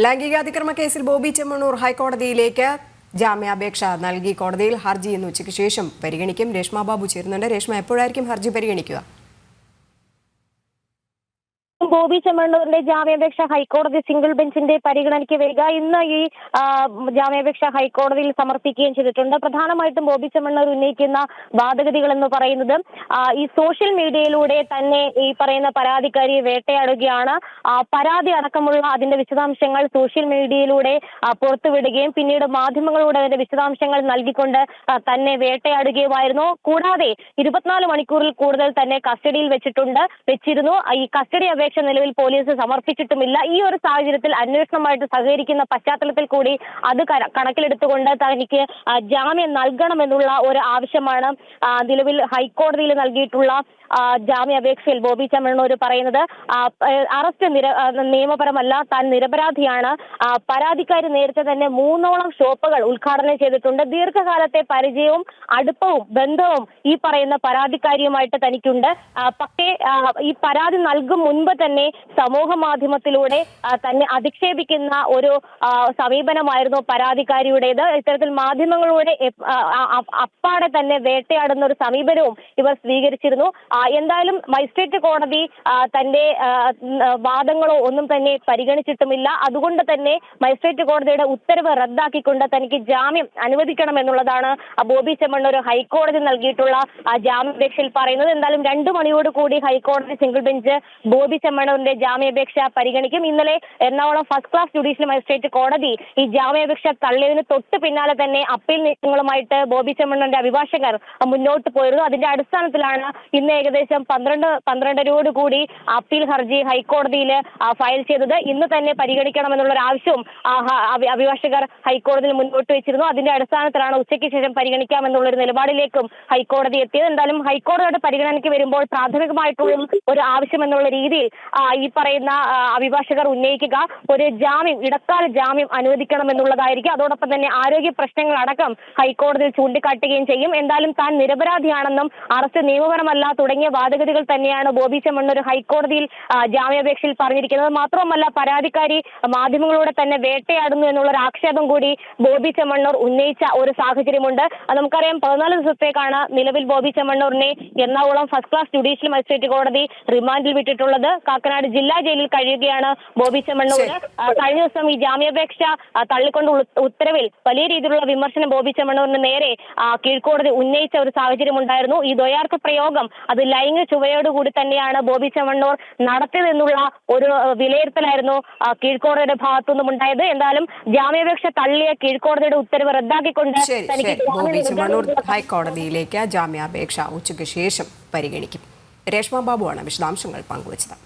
ലൈംഗികാതിക്രമ കേസിൽ ബോബി ചെമ്മണ്ണൂർ ഹൈക്കോടതിയിലേക്ക് ജാമ്യാപേക്ഷ നൽകി. കോടതിയിൽ ഹർജി ഇന്ന് ഉച്ചയ്ക്ക് ശേഷം പരിഗണിക്കും. രേഷ്മ ബാബു ചേരുന്നുണ്ട്. രേഷ്മ എപ്പോഴായിരിക്കും ഹർജി പരിഗണിക്കുക? ബോബി ചെമ്മണ്ണൂരിന്റെ ജാമ്യാപേക്ഷ ഹൈക്കോടതി സിംഗിൾ ബെഞ്ചിന്റെ പരിഗണനയ്ക്ക് വരിക. ഇന്ന് ഈ ജാമ്യാപേക്ഷ ഹൈക്കോടതിയിൽ സമർപ്പിക്കുകയും ചെയ്തിട്ടുണ്ട്. പ്രധാനമായിട്ടും ബോബി ചെമ്മണ്ണൂർ ഉന്നയിക്കുന്ന വാദഗതികൾ എന്ന് പറയുന്നത് ഈ സോഷ്യൽ മീഡിയയിലൂടെ തന്നെ ഈ പറയുന്ന പരാതിക്കാരിയെ വേട്ടയാടുകയാണ്. പരാതി അടക്കമുള്ള അതിന്റെ വിശദാംശങ്ങൾ സോഷ്യൽ മീഡിയയിലൂടെ പുറത്തുവിടുകയും പിന്നീട് മാധ്യമങ്ങളിലൂടെ അതിന്റെ വിശദാംശങ്ങൾ നൽകിക്കൊണ്ട് തന്നെ വേട്ടയാടുകയുമായിരുന്നു. കൂടാതെ ഇരുപത്തിനാല് മണിക്കൂറിൽ കൂടുതൽ തന്നെ കസ്റ്റഡിയിൽ വെച്ചിട്ടുണ്ട് വെച്ചിരുന്നു. ഈ കസ്റ്റഡി അപേക്ഷ നിലവിൽ പോലീസ് സമർപ്പിച്ചിട്ടുമില്ല. ഈ ഒരു സാഹചര്യത്തിൽ അന്വേഷണമായിട്ട് സഹകരിക്കുന്ന പശ്ചാത്തലത്തിൽ കൂടി അത് കണക്കിലെടുത്തുകൊണ്ട് തനിക്ക് ജാമ്യം നൽകണമെന്നുള്ള ഒരു ആവശ്യമാണ് നിലവിൽ ഹൈക്കോടതിയിൽ നൽകിയിട്ടുള്ള ജാമ്യാപേക്ഷയിൽ ബോബി ചെമ്മണ്ണൂർ പറയുന്നത്. അറസ്റ്റ് നിര നിയമപരമല്ല താൻ നിരപരാധിയാണ്. പരാതിക്കാരി നേരത്തെ തന്നെ മൂന്നോളം ഷോപ്പുകൾ ഉദ്ഘാടനം ചെയ്തിട്ടുണ്ട്. ദീർഘകാലത്തെ പരിചയവും അടുപ്പവും ബന്ധവും ഈ പറയുന്ന പരാതിക്കാരിയുമായിട്ട് തനിക്കുണ്ട്. പക്ഷേ ഈ പരാതി നൽകും മുൻപ് തന്നെ സമൂഹ മാധ്യമത്തിലൂടെ തന്നെ അധിക്ഷേപിക്കുന്ന ഒരു സമീപനമായിരുന്നു പരാതിക്കാരിയുടേത്. ഇത്തരത്തിൽ മാധ്യമങ്ങളിലൂടെ അപ്പാടെ തന്നെ വേട്ടയാടുന്ന ഒരു സമീപനവും ഇവർ സ്വീകരിച്ചിരുന്നു. എന്തായാലും മജിസ്ട്രേറ്റ് കോടതി തന്റെ വാദങ്ങളോ ഒന്നും തന്നെ പരിഗണിച്ചിട്ടുമില്ല. അതുകൊണ്ട് തന്നെ മജിസ്ട്രേറ്റ് കോടതിയുടെ ഉത്തരവ് റദ്ദാക്കിക്കൊണ്ട് തനിക്ക് ജാമ്യം അനുവദിക്കണം എന്നുള്ളതാണ് ബോബി ചെമ്മണ്ണൂർ ഹൈക്കോടതി നൽകിയിട്ടുള്ള ജാമ്യപേക്ഷയിൽ പറയുന്നത്. എന്തായാലും രണ്ടു മണിയോട് കൂടി ഹൈക്കോടതി സിംഗിൾ ബെഞ്ച് ബോബി ചെമ്മണ്ണൂരിന്റെ ജാമ്യാപേക്ഷ പരിഗണിക്കും. ഇന്നലെ Ernakulam first class judicial magistrate കോടതി ഈ ജാമ്യാപേക്ഷ തള്ളിയതിന് തൊട്ട് പിന്നാലെ തന്നെ അപ്പീൽ നീക്കങ്ങളുമായിട്ട് ബോബി ചെമ്മണ്ണന്റെ അഭിഭാഷകർ മുന്നോട്ട് പോയിരുന്നു. അതിന്റെ അടിസ്ഥാനത്തിലാണ് ഇന്ന് ഏകദേശം പന്ത്രണ്ട് പന്ത്രണ്ടരയോട് കൂടി അപ്പീൽ ഹർജി ഹൈക്കോടതിയിൽ ഫയൽ ചെയ്തത്. ഇന്ന് തന്നെ പരിഗണിക്കണമെന്നുള്ള ഒരു ആവശ്യവും അഭിഭാഷകർ ഹൈക്കോടതിയിൽ മുന്നോട്ട് വെച്ചിരുന്നു. അതിന്റെ അടിസ്ഥാനത്തിലാണ് ഉച്ചയ്ക്ക് ശേഷം പരിഗണിക്കാമെന്നുള്ള ഒരു നിലപാടിലേക്കും ഹൈക്കോടതി എത്തിയത്. എന്തായാലും ഹൈക്കോടതിയുടെ പരിഗണനയ്ക്ക് വരുമ്പോൾ പ്രാഥമികമായിട്ടുള്ള ഒരു ആവശ്യം എന്നുള്ള രീതിയിൽ ഈ പറയുന്ന അഭിഭാഷകർ ഉന്നയിക്കുക ഒരു ജാമ്യം ഇടക്കാല ജാമ്യം അനുവദിക്കണം എന്നുള്ളതായിരിക്കും അതോടൊപ്പം തന്നെ ആരോഗ്യ പ്രശ്നങ്ങളടക്കം ഹൈക്കോടതിയിൽ ചൂണ്ടിക്കാട്ടുകയും ചെയ്യും. എന്തായാലും താൻ നിരപരാധിയാണെന്നും അറസ്റ്റ് നിയമപരമല്ല തുടങ്ങിയ വാദഗതികൾ തന്നെയാണ് ബോബി ചെമ്മണ്ണൂർ ഹൈക്കോടതിയിൽ ജാമ്യാപേക്ഷയിൽ പറഞ്ഞിരിക്കുന്നത്. മാത്രവുമല്ല പരാതിക്കാരി മാധ്യമങ്ങളോടെ തന്നെ വേട്ടയാടുന്നു എന്നുള്ള ഒരു ആക്ഷേപം കൂടി ബോബി ചെമ്മണ്ണൂർ ഉന്നയിച്ച ഒരു സാഹചര്യമുണ്ട്. നമുക്കറിയാം പതിനാല് ദിവസത്തേക്കാണ് നിലവിൽ Bobby ചെമ്മണ്ണൂറിനെ Ernakulam first class judicial magistrate കോടതി റിമാൻഡിൽ വിട്ടിട്ടുള്ളത്. കാക്കനാട് ജില്ലാ ജയിലിൽ കഴിയുകയാണ് ബോബി ചെമ്മണ്ണൂർ. കഴിഞ്ഞ ദിവസം ഈ ജാമ്യാപേക്ഷ തള്ളിക്കൊണ്ട് ഉത്തരവിൽ വലിയ രീതിയിലുള്ള വിമർശനം ബോബി ചെമ്മണ്ണൂരിന് നേരെ കീഴ്ക്കോടതി ഉന്നയിച്ച ഒരു സാഹചര്യം ഉണ്ടായിരുന്നു. ഈ ദ്വയാർത്ഥ പ്രയോഗം അത് ലൈംഗിക ചുവയോടുകൂടി തന്നെയാണ് ബോബി ചെമ്മണ്ണൂർ നടത്തിയതെന്നുള്ള ഒരു വിലയിരുത്തലായിരുന്നു കീഴ്ക്കോടതിയുടെ ഭാഗത്തുനിന്നും ഉണ്ടായത്. എന്തായാലും ജാമ്യാപേക്ഷ തള്ളിയ കീഴ്ക്കോടതിയുടെ ഉത്തരവ് റദ്ദാക്കിക്കൊണ്ട് തനിക്ക് ബോബി ചെമ്മണ്ണൂർ ഹൈക്കോടതിയിലേക്ക് ജാമ്യാപേക്ഷ ഉച്ചയ്ക്ക് ശേഷം പരിഗണിക്കും. രേഷ്മ ബാബുവാണ് വിശദാംശങ്ങൾ പങ്കുവച്ചത്.